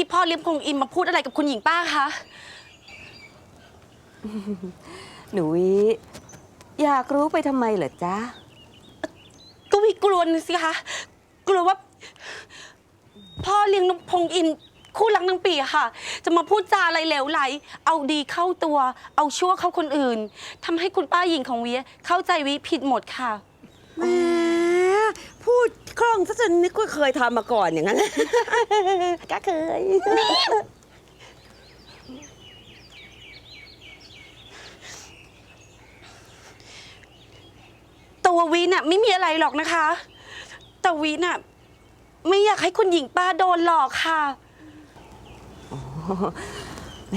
ที่พ่อเลี้ยงพงอินมาพูดอะไรกับคุณหญิงป้าคะ หนูวิอยากรู้ไปทำไมเหรอจ๊ะ ก็วิกลัวนะสิคะ กลัวว่า พ่อเลี้ยงนพงอินคู่รักนางปีอะค่ะ จะมาพูดจาอะไรเหลวไหล เอาดีเข้าตัว เอาชั่วเข้าคนอื่นทำให้คุณป้าหญิงของวิเข้าใจวิผิดหมดค่ะแหมพูดคล่อ งซะจนนึกว่าเคยทำมาก่อนอย่างนั้น ก็เคย ตัววิน่ะไม่มีอะไรหรอกนะคะ แต่วิน่ะไม่อยากให้คุณหญิงป้าโดนหลอกค่ะ แหม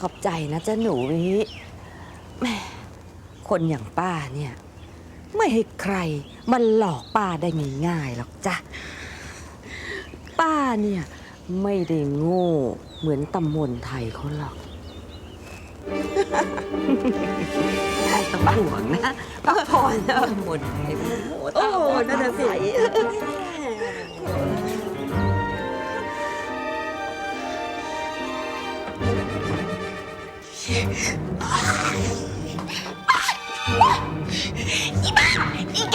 ขอบใจนะเจ๊ะหนูวิแหมคนอย่างป้าเนี่ย ไม่ให้ใครมันหลอกป้าได้ง่ายๆหรอกจ้ะ ป้าเนี่ย ไม่ได้โง่เหมือนตำมนไทยเขาหรอกไม่ต้องห่วงนะพักผ่อนนะตำมนไทยโอ้โหนั่นน่ะสิอี บ้าอี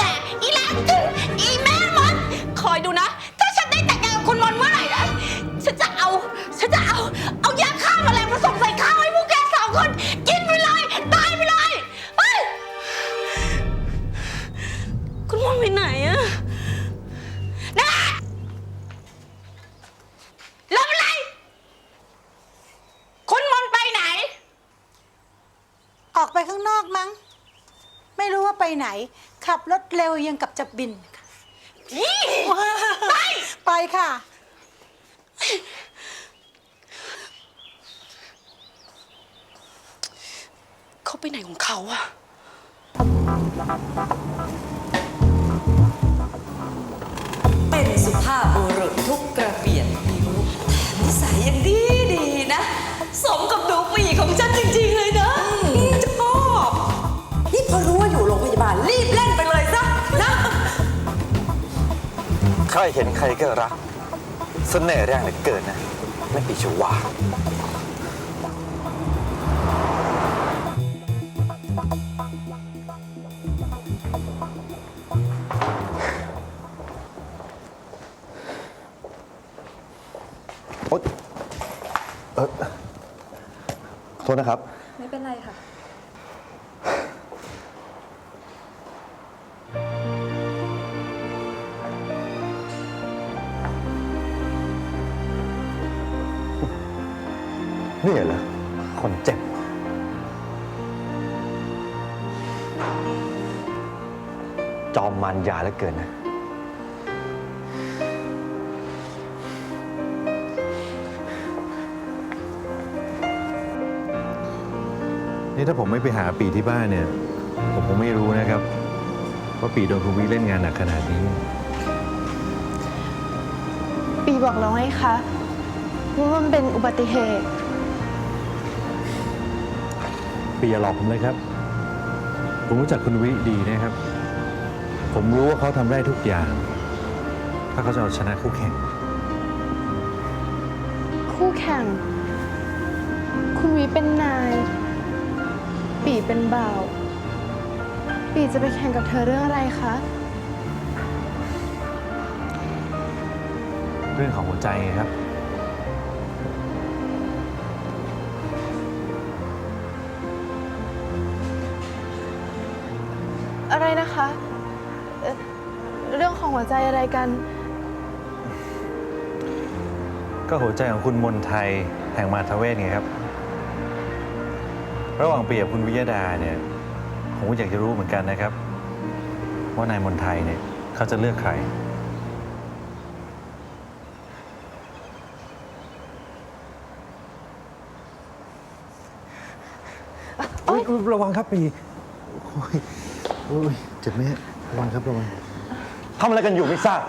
ไม่รู้ว่าไปไหน ขับรถเร็วยังกับจะบินค่ะนี่ไปไปค่ะ เขาไปไหนของเขาอะาอยู่โรงพยาบาลรีบเล่นไปเลยซะนะใครเห็นใครก็รักเสน่ห์แรงเหลือเกินนะแม่ปีชวาโอ๊ยเออโทษนะครับ ไม่เป็นไรค่ะ นี่เหรอคนเจ็บ จอมมารยาเหลือเกินนะ นี่ถ้าผมไม่ไปหาปีที่บ้านเนี่ย ผมคงไม่รู้นะครับ ว่าปีโดนคุณวิเล่นงานหนักขนาดนี้ ปีบอกแล้วไงคะว่ามันเป็นอุบัติเหตุ ปีอย่าหลอกผมเลยครับ ผมรู้จักคุณวิดีนะครับ ผมรู้ว่าเขาทำได้ทุกอย่าง ถ้าเขาจะเอาชนะคู่แข่ง คู่แข่ง คุณวีเป็นนาย ปีเป็นบ่าว ปีจะไปแข่งกับเธอเรื่องอะไรคะ เรื่องของหัวใจไงครับ ใจอะไรกัน ก็หัวใจของคุณมนไทยแห่งมาทเวศไงครับ ระหว่างปีกับคุณวิยดาเนี่ยผมก็อยากจะรู้เหมือนกันนะครับ ว่านายมนไทยเนี่ยเขาจะเลือกใคร อุ๊ยระวังครับปีโอ้ยโอ้ยเจ็บไหมฮะระวังครับระวัง ทำอะไรกันอยู่ไม่ทราบ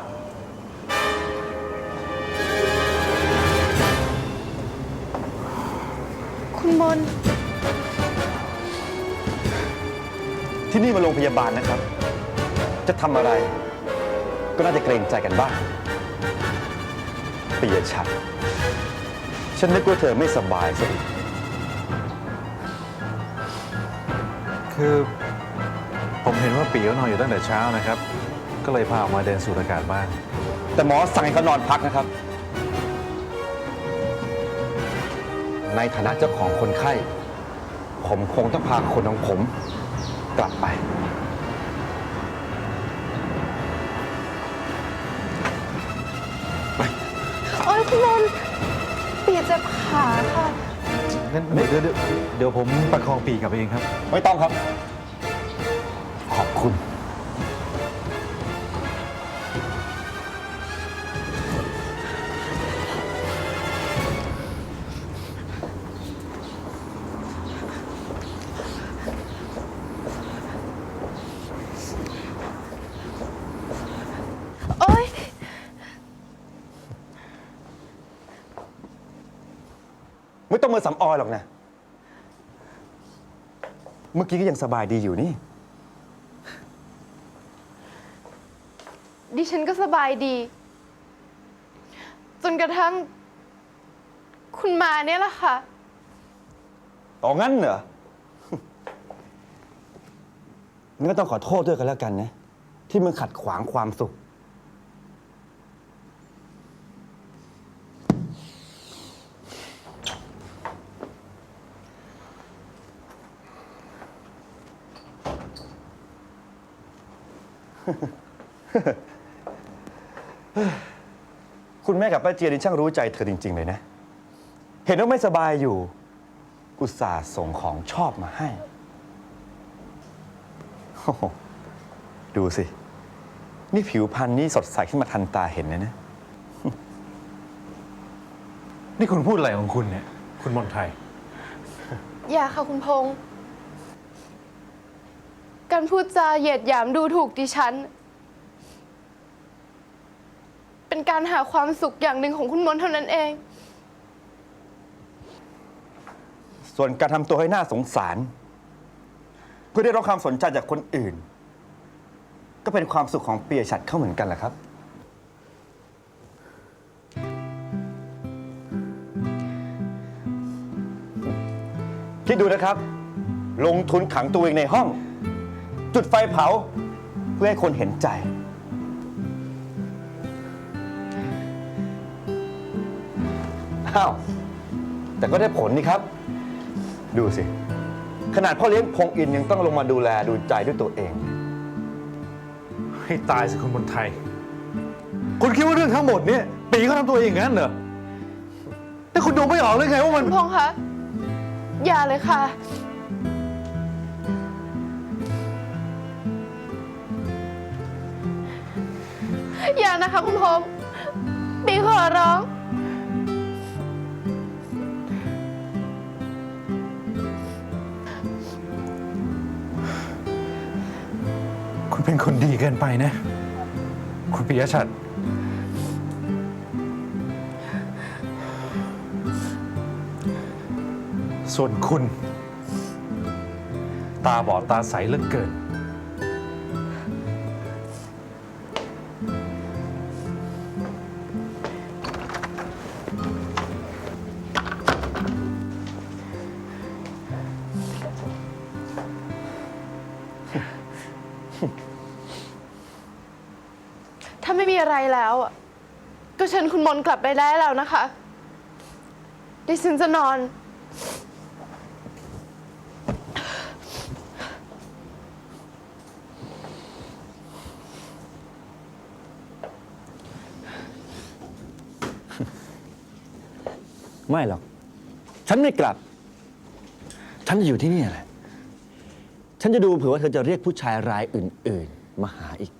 คุณมนที่นี่มาโรงพยาบาลนะครับ จะทำอะไร ก็น่าจะเกรงใจกันบ้างปียชัด ฉันนึกว่าเธอไม่สบายซะอีกคือผมเห็นว่าปีเขานอนอยู่ตั้งแต่เช้านะครับ ก็เลยพาออกมาเดินสูดอากาศบ้าง แต่หมอสั่งให้เขานอนพักนะครับ ในฐานะเจ้าของคนไข้ ผมคงต้องพาคนของผมกลับไป โอ๊ยคุณมนต์ปีเจ็บขาค่ะ งั้นเดี๋ยวเดี๋ยวเดี๋ยวเดี๋ยวผมประคองปีกลับเองครับ ไม่ต้องครับ ขอบคุณ ต้องมาสำออยหรอกนะ เมื่อกี้ก็ยังสบายดีอยู่นี่ ดิฉันก็สบายดี จนกระทั่ง คุณมาเนี่ยแหละค่ะอ๋องั้นเหรอ งั้นก็ต้องขอโทษด้วยกันแล้วกันนะ ที่มันขัดขวางความสุข คุณแม่กับป้าเจียนี่ช่างรู้ใจเธอจริง ๆ เลยนะ เห็นว่าไม่สบายอยู่ อุตส่าห์ส่งของชอบมาให้โอ้โหดูสิ นี่ผิวพรรณนี่สดใสขึ้นมาทันตาเห็นเลยนะ นี่คุณพูดอะไรของคุณเนี่ย คุณมนไทย อย่าค่ะคุณพงษ์ การพูดจาเหยียดหยามดูถูกดิฉัน เป็นการหาความสุขอย่างหนึ่งของคุณมนต์เท่านั้นเอง ส่วนการทำตัวให้น่าสงสาร เพื่อได้รับความสนใจจากคนอื่น ก็เป็นความสุขของเปียชัดเข้าเหมือนกันแหละครับ คิดดูนะครับ ลงทุนขังตัวเองในห้อง จุดไฟเผา เพื่อให้คนเห็นใจ อ้าว แต่ก็ได้ผลนี่ครับ ดูสิ ขนาดพ่อเลี้ยงพงอินยังต้องลงมาดูแลดูใจด้วยตัวเอง ให้ตายสิคุณมนไทย คุณคิดว่าเรื่องทั้งหมดเนี่ยปีเขาทำตัวเองอย่างนั้นเหรอแต่คุณดูไม่ออกเลยไงว่ามันคุณพงษ์คะอย่าเลยค่ะ อย่านะคะคุณพงษ์ปีขอร้อง คุณเป็นคนดีเกินไปนะ คุณปิยชัด ส่วนคุณ ตาบอดตาใสเหลือเกิน ถ้าไม่มีอะไรแล้วอะก็เชิญคุณมนต์กลับไปได้แล้วนะคะ ดิฉันจะนอน ไม่หรอก ฉันไม่กลับ ฉันจะอยู่ที่นี่แหละ ฉันจะดูเผื่อว่าเธอจะเรียกผู้ชายรายอื่น ๆ มาหาอีก